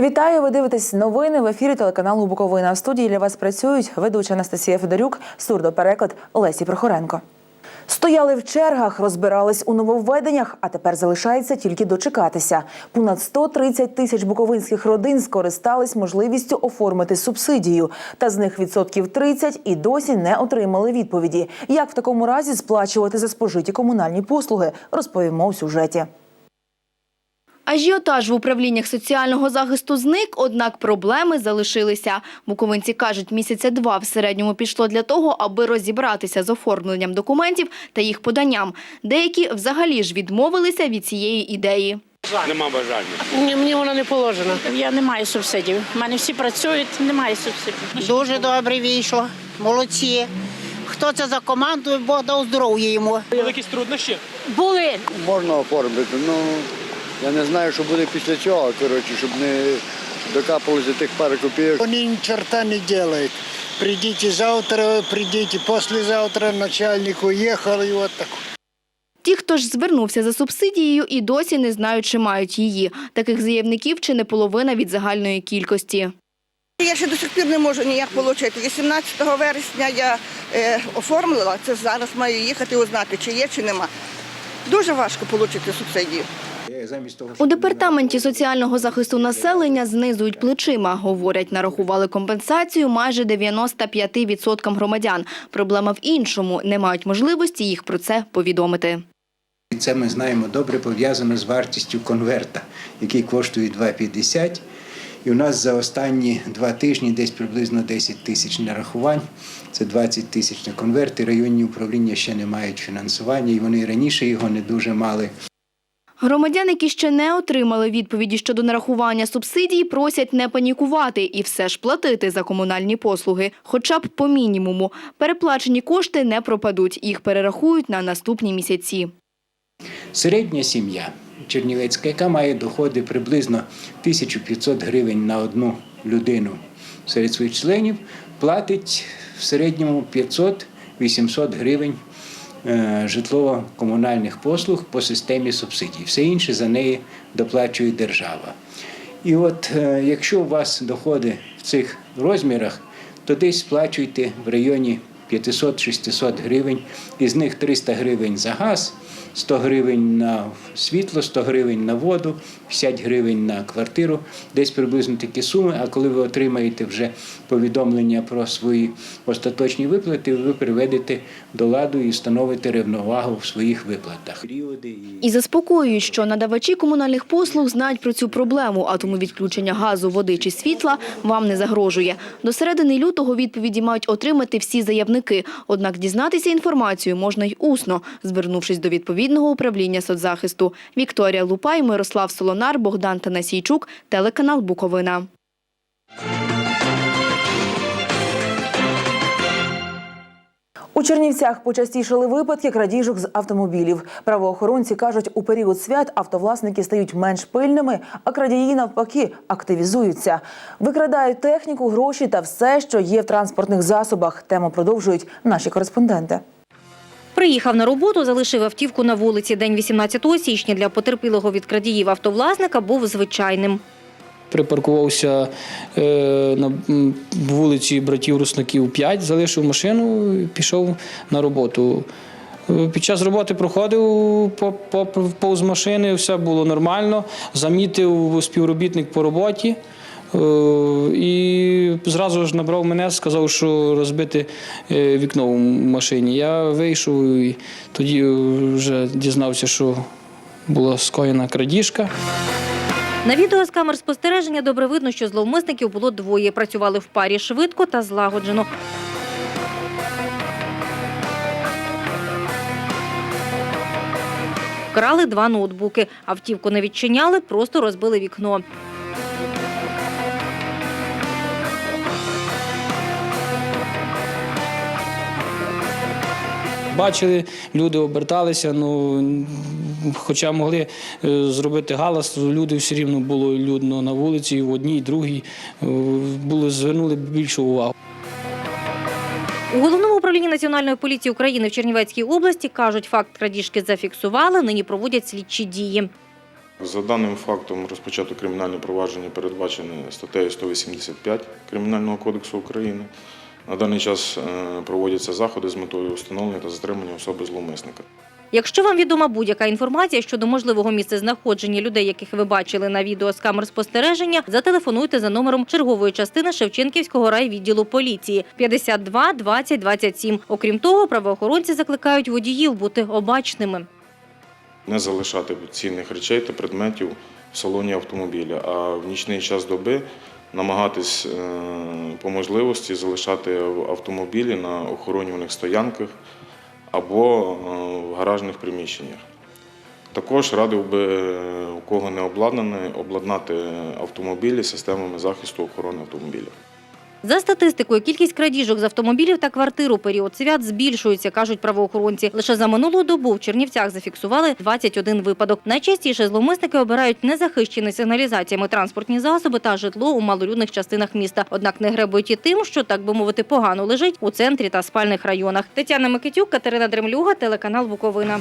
Вітаю! Ви дивитесь новини в ефірі телеканалу Буковина. В студії для вас працюють ведуча Анастасія Федорюк, сурдопереклад Лесі Прохоренко. Стояли в чергах, розбирались у нововведеннях, а тепер залишається тільки дочекатися. Понад 130 тисяч буковинських родин скористались можливістю оформити субсидію. Та з них відсотків 30 і досі не отримали відповіді. Як в такому разі сплачувати за спожиті комунальні послуги, розповімо у сюжеті. Ажіотаж в управліннях соціального захисту зник, однак проблеми залишилися. Буковинці кажуть, місяця два в середньому пішло для того, аби розібратися з оформленням документів та їх поданням. Деякі взагалі ж відмовилися від цієї ідеї. Нема бажання. Ні, мені воно не положено. Я не маю субсидій. У мене всі працюють, немає субсидій. Дуже добре вийшло. Молодці. Хто це за команду, Бог дав здоров'я йому. Були якісь труднощі? Були. Можна оформити, ну я не знаю, що буде після цього, коротше, щоб не докапалося тих пару копійок. Они ни черта не делают. Придите завтра, придите послезавтра, начальник уехал, и вот так. Ті, хто ж звернувся за субсидією, і досі не знають, чи мають її. Таких заявників чи не половина від загальної кількості. Я ще до сих пір не можу ніяк отримати. 18 вересня я е, оформила, це зараз маю їхати узнати, чи є, чи нема. Дуже важко отримати субсидію. У департаменті соціального захисту населення знизують плечима. Говорять, нарахували компенсацію майже 95% громадян. Проблема в іншому – не мають можливості їх про це повідомити. І Це ми знаємо добре пов'язано з вартістю конверта, який коштує 2,50. І у нас за останні два тижні десь приблизно 10 тисяч нарахувань. Це 20 тисяч на конверти. Районні управління ще не мають фінансування, і вони раніше його не дуже мали. Громадян, які ще не отримали відповіді щодо нарахування субсидій, просять не панікувати і все ж платити за комунальні послуги, хоча б по мінімуму. Переплачені кошти не пропадуть, їх перерахують на наступні місяці. Середня сім'я Чернівецька, яка має доходи приблизно 1500 гривень на одну людину серед своїх членів, платить в середньому 500-800 гривень житлово-комунальних послуг по системі субсидій. Все інше за неї доплачує держава. І от е, якщо у вас доходи в цих розмірах, то десь сплачуйте в районі 500-600 гривень, із них 300 гривень за газ, 100 гривень на світло, 100 гривень на воду, 50 гривень на квартиру, десь приблизно такі суми. А коли ви отримаєте вже повідомлення про свої остаточні виплати, ви приведете до ладу і встановите рівновагу в своїх виплатах. І заспокоюють, що надавачі комунальних послуг знають про цю проблему, а тому відключення газу, води чи світла вам не загрожує. До середини лютого відповіді мають отримати всі заявники. Однак дізнатися інформацію можна й усно, звернувшись до відповідного управління соцзахисту. Вікторія Лупай, Мирослав Солонар, Богдан Танасійчук, телеканал Буковина. У Чернівцях почастішали випадки крадіжок з автомобілів. Правоохоронці кажуть, у період свят автовласники стають менш пильними, а крадії навпаки активізуються. Викрадають техніку, гроші та все, що є в транспортних засобах. Тему продовжують наші кореспонденти. Приїхав на роботу, залишив автівку на вулиці. День 18 січня для потерпілого від крадіїв автовласника був звичайним. Припаркувався е, на вулиці братів Руснаків 5, залишив машину і пішов на роботу. Е, Під час роботи проходив по- по- повз машини, все було нормально. Замітив співробітник по роботі. Е, І зразу ж набрав мене, сказав, що розбите е, вікно в машині. Я вийшов і тоді вже дізнався, що була скоєна крадіжка. На відео з камер спостереження добре видно, що зловмисників було двоє. Працювали в парі швидко та злагоджено. Вкрали два ноутбуки. Автівку не відчиняли, просто розбили вікно. Бачили, люди оберталися, ну хоча могли е, зробити галас, люди все рівно було людно на вулиці, і в одній, і другій е, були звернули більшу увагу. У головному управлінні Національної поліції України в Чернівецькій області кажуть, факт крадіжки зафіксували, нині проводять слідчі дії. За даним фактом розпочато кримінальне провадження передбачене статтею 185 Кримінального кодексу України. На даний час е, проводяться заходи з метою встановлення та затримання особи зловмисника. Якщо вам відома будь-яка інформація щодо можливого місцезнаходження людей, яких ви бачили на відео з камер спостереження, зателефонуйте за номером чергової частини Шевченківського райвідділу поліції 52 20 27. Окрім того, правоохоронці закликають водіїв бути обачними. Не залишати цінних речей та предметів в салоні автомобіля, а в нічний час доби намагатись е, по можливості залишати автомобілі на охоронюваних стоянках або е, в гаражних приміщеннях. Також радив би, е, у кого не обладнаний, обладнати автомобілі системами захисту охорони автомобіля. За статистикою, кількість крадіжок з автомобілів та квартир у період свят збільшується, кажуть правоохоронці. Лише за минулу добу в Чернівцях зафіксували 21 випадок. Найчастіше зловмисники обирають незахищені сигналізаціями транспортні засоби та житло у малолюдних частинах міста. Однак не гребують і тим, що так би мовити погано лежить у центрі та спальних районах. Тетяна Микитюк, Катерина Дремлюга, телеканал Буковина.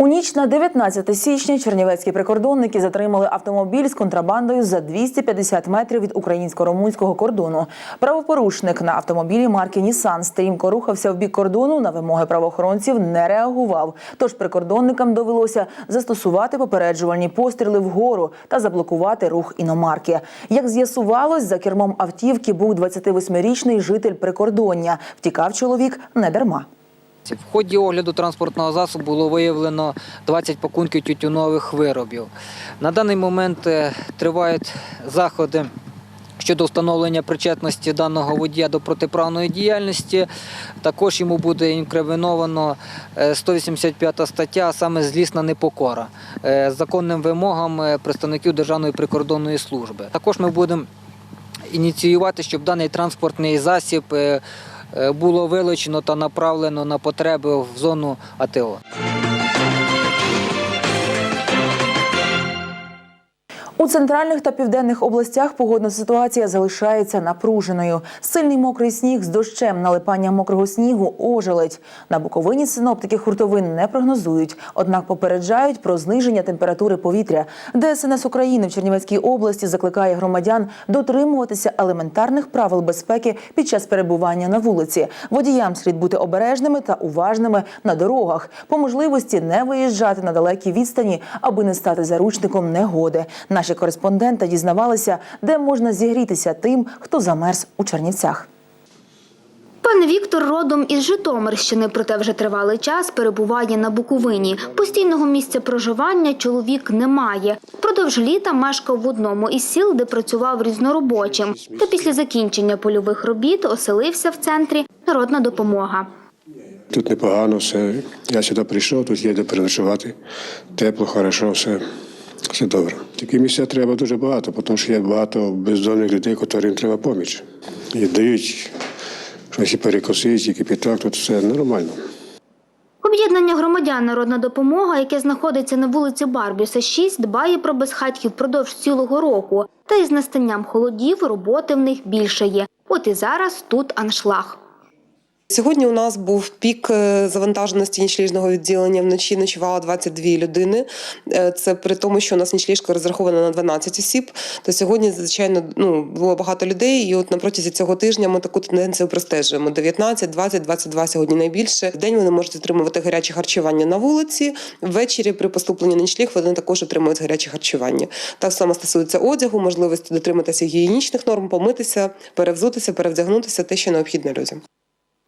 У ніч на 19 січня чернівецькі прикордонники затримали автомобіль з контрабандою за 250 метрів від українсько-румунського кордону. Правопорушник на автомобілі марки Нісан стрімко рухався в бік кордону. На вимоги правоохоронців не реагував. Тож прикордонникам довелося застосувати попереджувальні постріли вгору та заблокувати рух іномарки. Як з'ясувалось, за кермом автівки був 28-річний житель прикордоння. Втікав чоловік не дарма. В ході огляду транспортного засобу було виявлено 20 пакунків тютюнових виробів. На даний момент е, тривають заходи щодо встановлення причетності даного водія до протиправної діяльності. Також йому буде інкриміновано е, 185 стаття, а саме злісна непокора е, законним вимогам е, представників Державної прикордонної служби. Також ми будемо ініціювати, щоб даний транспортний засіб е, е, було вилучено та направлено на потреби в зону АТО. У центральних та південних областях погодна ситуація залишається напруженою. Сильний мокрий сніг з дощем, налипання мокрого снігу ожеледь. На Буковині синоптики хуртовин не прогнозують, однак попереджають про зниження температури повітря. ДСНС України в Чернівецькій області закликає громадян дотримуватися елементарних правил безпеки під час перебування на вулиці. Водіям слід бути обережними та уважними на дорогах. По можливості не виїжджати на далекі відстані, аби не стати заручником негоди. Наші кореспонденти дізнавалися, де можна зігрітися тим, хто замерз у Чернівцях. Пан Віктор родом із Житомирщини, проте вже тривалий час перебуває на Буковині. Постійного місця проживання чоловік не має. Продовж літа мешкав в одному із сіл, де працював різноробочим. Та після закінчення польових робіт оселився в центрі Народна допомога. Тут непогано все. Я сюди прийшов, тут є де переночувати. Тепло, хорошо, все, все добре. Такі місця треба дуже багато, тому що є багато бездомних людей, яким треба поміч. І дають щось і перекосити, і кипіток, тут все нормально. Об'єднання громадян Народна допомога, яке знаходиться на вулиці Барбюса 6, дбає про безхатьків впродовж цілого року. Та із настанням холодів роботи в них більше є. От і зараз тут аншлаг. Сьогодні у нас був пік е, завантаженості нічліжного відділення. Вночі ночувало 22 людини. Е, Це при тому, що у нас нічліжка розрахована на 12 осіб. То сьогодні, звичайно, ну було багато людей. І от на протязі цього тижня ми таку тенденцію простежуємо: 19, 20, 22 сьогодні найбільше. В день вони можуть отримувати гаряче харчування на вулиці. Ввечері при поступленні на нічліг вони також отримують гаряче харчування. Так само стосується одягу, можливості дотриматися гігієнічних норм, помитися, перевзутися, перевдягнутися, те, що необхідно людям.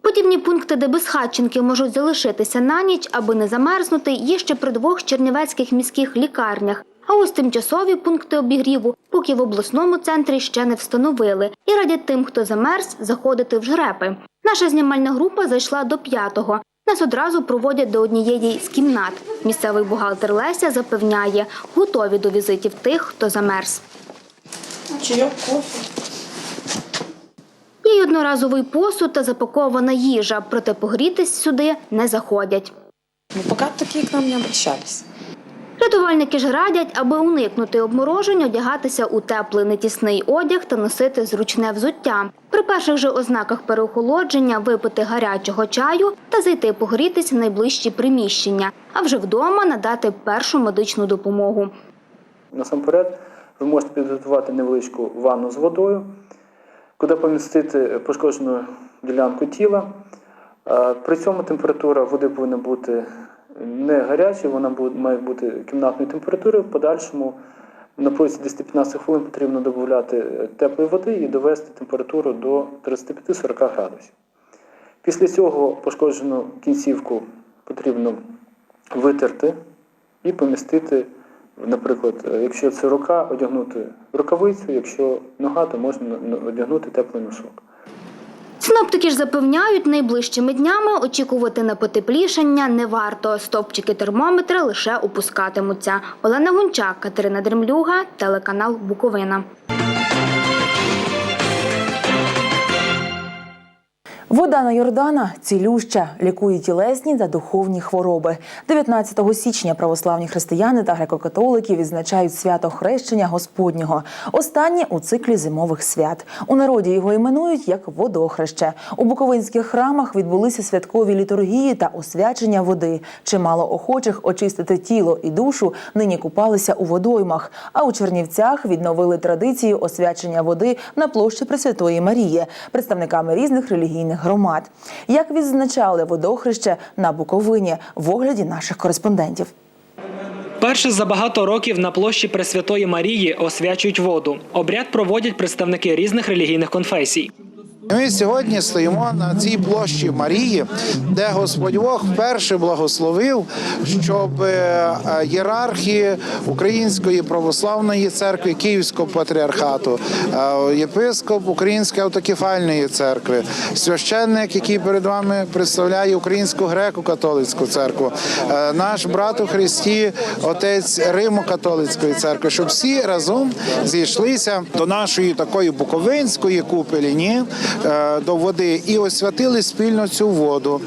Подібні пункти, де безхатченки можуть залишитися на ніч, аби не замерзнути, є ще при двох чернівецьких міських лікарнях. А ось тимчасові пункти обігріву, поки в обласному центрі ще не встановили, і радять тим, хто замерз, заходити в жрепи. Наша знімальна група зайшла до п'ятого. Нас одразу проводять до однієї з кімнат. Місцевий бухгалтер Леся запевняє, готові до візитів тих, хто замерз. Чайок, кофе. Є й одноразовий посуд та запакована їжа, проте погрітись сюди не заходять. Ну, пока такие к нам не обращались. Рятувальники ж радять, аби уникнути обморожень, одягатися у теплий нетісний одяг та носити зручне взуття. При перших же ознаках переохолодження випити гарячого чаю та зайти погрітись в найближчі приміщення, а вже вдома надати першу медичну допомогу. Насамперед, ви можете підготувати невеличку ванну з водою, куди помістити пошкоджену ділянку тіла. При цьому температура води повинна бути не гаряча, вона має бути кімнатної температури. В подальшому на протязі 10-15 хвилин потрібно додати е, теплої води і довести температуру до 35-40 градусів. Після цього пошкоджену кінцівку потрібно витерти і помістити, наприклад, е, якщо це рука, одягнути рукавицю, якщо нога, то можна одягнути теплий носок. Синоптики ж запевняють, найближчими днями очікувати на потеплішання не варто. Стопчики термометра лише опускатимуться. Олена Гунчак, Катерина Дремлюга, телеканал Буковина. Вода на Йордана цілюща, лікує тілесні та духовні хвороби. 19 січня православні християни та греко-католики відзначають свято хрещення Господнього. Останнє у циклі зимових свят. У народі його іменують як водохреще. У буковинських храмах відбулися святкові літургії та освячення води. Чимало охочих очистити тіло і душу нині купалися у водоймах. А у Чернівцях відновили традицію освячення води на площі Пресвятої Марії представниками різних релігійних громад. Як відзначали водохреще на Буковині в огляді наших кореспондентів. Перше за багато років на площі Пресвятої Марії освячують воду. Обряд проводять представники різних релігійних конфесій. Ми сьогодні стоїмо на цій площі Марії, де Господь Бог вперше благословив, щоб е, єрархи Української православної церкви Київського патріархату, е, єпископ Української автокефальної церкви, священник, який перед вами представляє Українську греко-католицьку церкву, е, наш брат у Христі, отець Римо-католицької церкви, щоб всі разом зійшлися до нашої такої буковинської купелі, ні, до води і освятили спільно цю воду.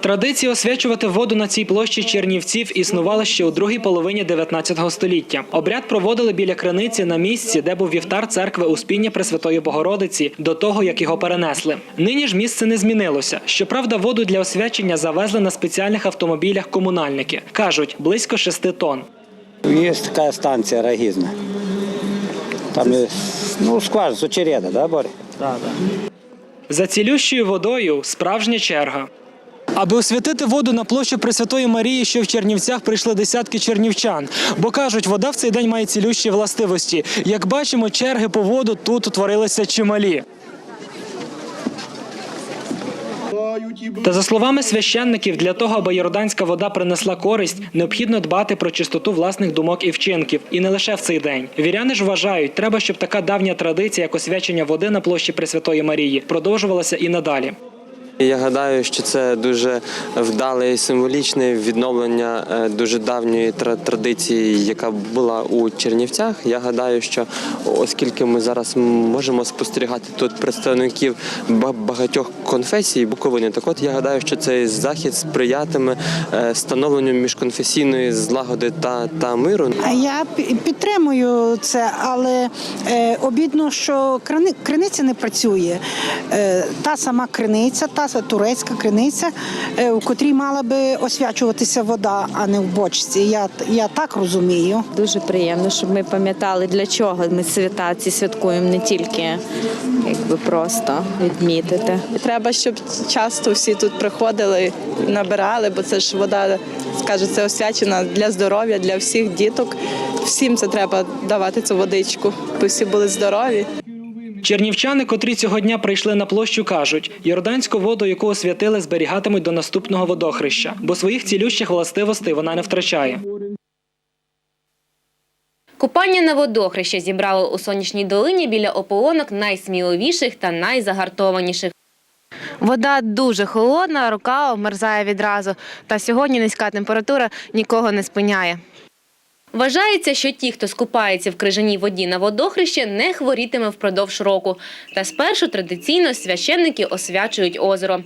Традиція освячувати воду на цій площі Чернівців існувала ще у другій половині 19 століття. Обряд проводили біля криниці на місці, де був вівтар церкви Успіння Пресвятої Богородиці, до того як його перенесли. Нині ж місце не змінилося. Щоправда, воду для освячення завезли на спеціальних автомобілях комунальники. кажуть близько 6 тонн. Есть такая станция Рогизна. Там, ну, скваж, с очереда, да, Боря? Да, да. За цілющою водою справжня черга. Аби освятити воду на площі Пресвятої Марії, що в Чернівцях прийшли десятки чернівчан. Бо кажуть, вода в цей день має цілющі властивості. Як бачимо, черги по воду тут утворилися чималі. Та за словами священників, для того, аби йорданська вода принесла користь, необхідно дбати про чистоту власних думок і вчинків, і не лише в цей день. Віряни ж вважають, треба, щоб така давня традиція, як освячення води на площі Пресвятої Марії, продовжувалася і надалі. Я гадаю, що це дуже вдале і символічне відновлення е, дуже давньої традиції, яка була у Чернівцях. Я гадаю, що оскільки ми зараз можемо спостерігати тут представників багатьох конфесій Буковини, так от я гадаю, що цей захід сприятиме е, становленню міжконфесійної злагоди та, та миру. Я підтримую це, але е, обідно, що крини- криниця не працює. Та сама криниця, та с- турецька криниця, е, у котрій мала би освячуватися вода, а не в бочці. Я, я так розумію. Дуже приємно, щоб ми пам'ятали, для чого ми свята ці святкуємо, не тільки якби просто відмітити. Треба, щоб часто всі тут приходили, набирали, бо це ж вода, скажу, це освячена для здоров'я, для всіх діток. Всім це треба давати цю водичку, бо всі були здорові. Чернівчани, котрі цього дня прийшли на площу, кажуть, йорданську воду, яку освятили, зберігатимуть до наступного водохреща, бо своїх цілющих властивостей вона не втрачає. Купання на водохреще зібрало у сонячній долині біля ополонок найсміливіших та найзагартованіших. Вода дуже холодна, рука обмерзає відразу. Та сьогодні низька температура нікого не спиняє. Вважається, що ті, хто скупається в крижаній воді на водохреще, не хворітиме впродовж року. Та спершу традиційно священники освячують озеро.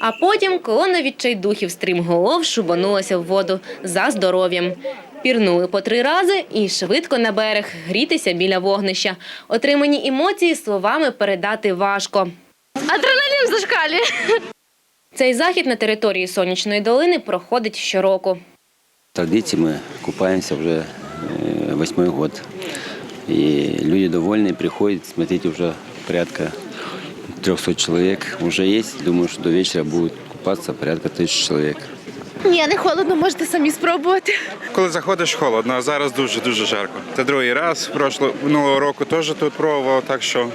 А потім колона відчайдухів стрімголов шубанулася в воду за здоров'ям. Пірнули по три рази і швидко на берег грітися біля вогнища. Отримані емоції словами передати важко. Адреналін зашкалює. Цей захід на території Сонячної долини проходить щороку. Традиции мы купаемся уже э, восьмой год. И люди довольны, приходят, смотрите, уже порядка 300 человек уже есть. Думаю, что до вечера будут купаться порядка тысячи человек. Ні, не холодно, можете самі спробувати. Коли заходиш, холодно, а зараз дуже дуже жарко. Це другий раз. Прошло минулого року теж тут пробував, так що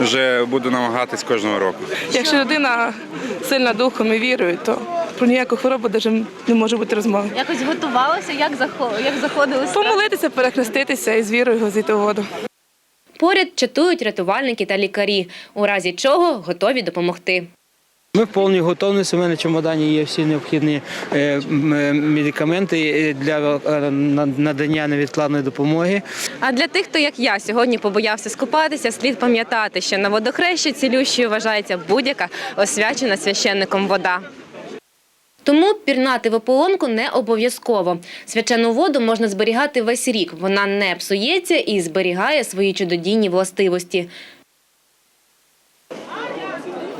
вже буду намагатись кожного року. Якщо людина сильна духом і вірою, то про ніяку хворобу навіть не може бути розмови. Якось готувалися, як як заходили. Помолитися, перехреститися і з вірою в воду. Поряд чатують рятувальники та лікарі, у разі чого готові допомогти. Ми в повній готовності. У мене в чемодані є всі необхідні е, е, медикаменти е, для надання невідкладної допомоги. А для тих, хто як я сьогодні побоявся скупатися, слід пам'ятати, що на водохрещі цілющою вважається будь-яка освячена священником вода. Тому пірнати в ополонку не обов'язково. Свячену воду можна зберігати весь рік. Вона не псується і зберігає свої чудодійні властивості.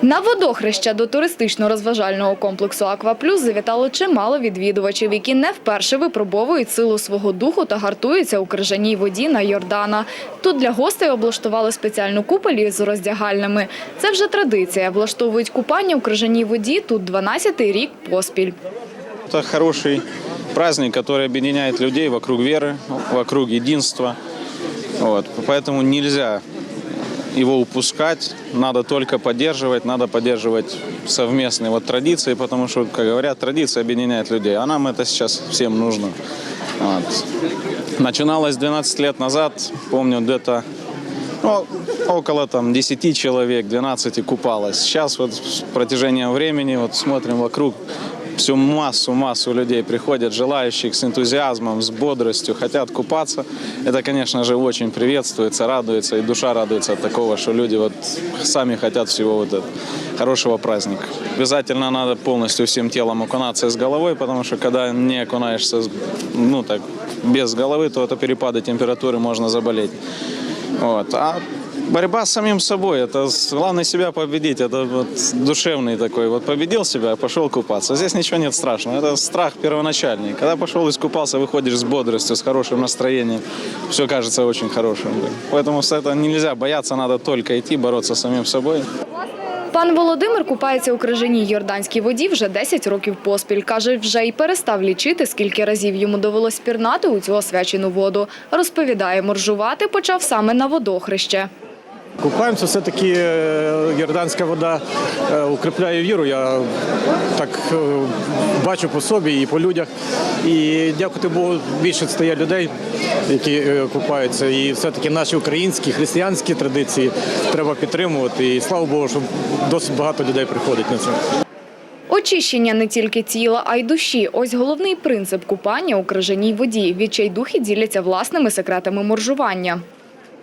На водохреща до туристично-розважального комплексу Акваплюс завітало чимало відвідувачів, які не вперше випробовують силу свого духу та гартуються у крижаній воді на Йордана. Тут для гостей облаштували спеціальну купель з роздягальними. Це вже традиція. Влаштовують купання у крижаній воді тут 12-й рік поспіль. Это хороший праздник, который объединяет людей вокруг веры, вокруг единства. Вот. Поэтому нельзя его упускать, надо только поддерживать, надо поддерживать совместные вот традиции, потому что, как говорят, традиция объединяет людей, а нам это сейчас всем нужно. Вот. Начиналось 12 лет назад, помню, где-то ну, около там 10 человек, 12 купалось. Сейчас вот с протяжением времени вот смотрим вокруг, всю массу-массу людей приходят, желающих с энтузиазмом, с бодростью, хотят купаться. Это, конечно же, очень приветствуется, радуется, и душа радуется от такого, что люди вот сами хотят всего вот этого хорошего праздника. Обязательно надо полностью всем телом окунаться с головой, потому что когда не окунаешься, ну так, без головы, то это перепады температуры, можно заболеть. Вот. А борьба с самим собой, это с- главное себя победить, это вот душевный такой, вот победил себя, пошел купаться. Здесь ничего нет страшного, это страх первоначальный. Когда пошел искупался, выходишь с бодростью, с хорошим настроением, все кажется очень хорошим. да. Поэтому с этого нельзя бояться, надо только идти, бороться с самим собой. Пан Володимир купається у крижаній йорданській воді вже 10 років поспіль. Каже, вже й перестав лічити, скільки разів йому довелось пірнати у цю освячену воду. Розповідає, моржувати почав саме на водохреще. Купаємося, все-таки е, йорданська вода е, укріпляє віру. Я так е, бачу по собі і по людях. І дякувати Богу, більше стає людей, які купаються. І все-таки наші українські християнські традиції треба підтримувати. І слава Богу, що досить багато людей приходить на це. Очищення не тільки тіла, а й душі. Ось головний принцип купання у крижаній воді. Відчайдухи діляться власними секретами моржування.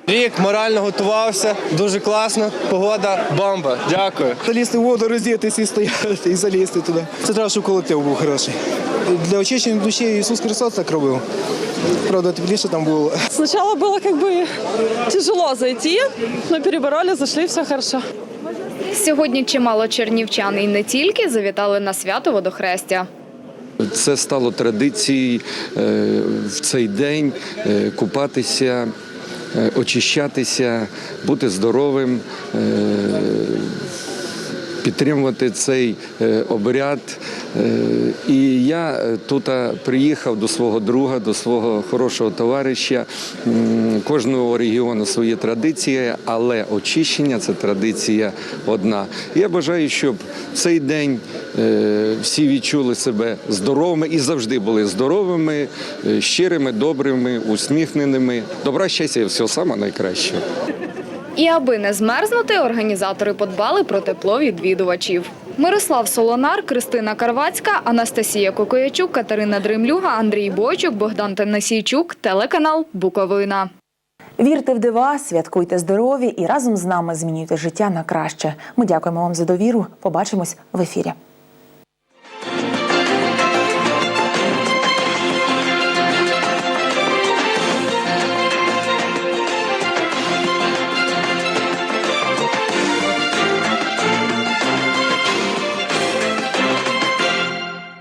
Рік морально готувався, дуже класно. Погода бомба. Дякую. Залізти в воду, роздітися і стояти, і залізти туди. Це треба, щоб колектив був хороший. Для очищення душі Ісус Христос так робив. Правда, тепліше там було. Сначала было как бы тяжело зайти, но перебороли, зашли, все хорошо. Сьогодні чимало чернівчан і не тільки завітали на свято водохрестя. Це стало традицією е, в цей день е, купатися, очищатися, бути здоровим, е, підтримувати цей е, обряд. Е, І я е, тут приїхав до свого друга, до свого хорошого товариша. Кожного регіону свої традиції, але очищення це традиція одна. Я бажаю, щоб цей день всі відчули себе здоровими і завжди були здоровими, щирими, добрими, усміхненими. Добра, щастя і всього найкращого. І аби не змерзнути, організатори подбали про тепло відвідувачів. Мирослав Солонар, Кристина Карвацька, Анастасія Кокоячук, Катерина Дремлюга, Андрій Бойчук, Богдан Танасійчук, телеканал Буковина. Вірте в дива, святкуйте здорові і разом з нами змінюйте життя на краще. Ми дякуємо вам за довіру. Побачимось в ефірі.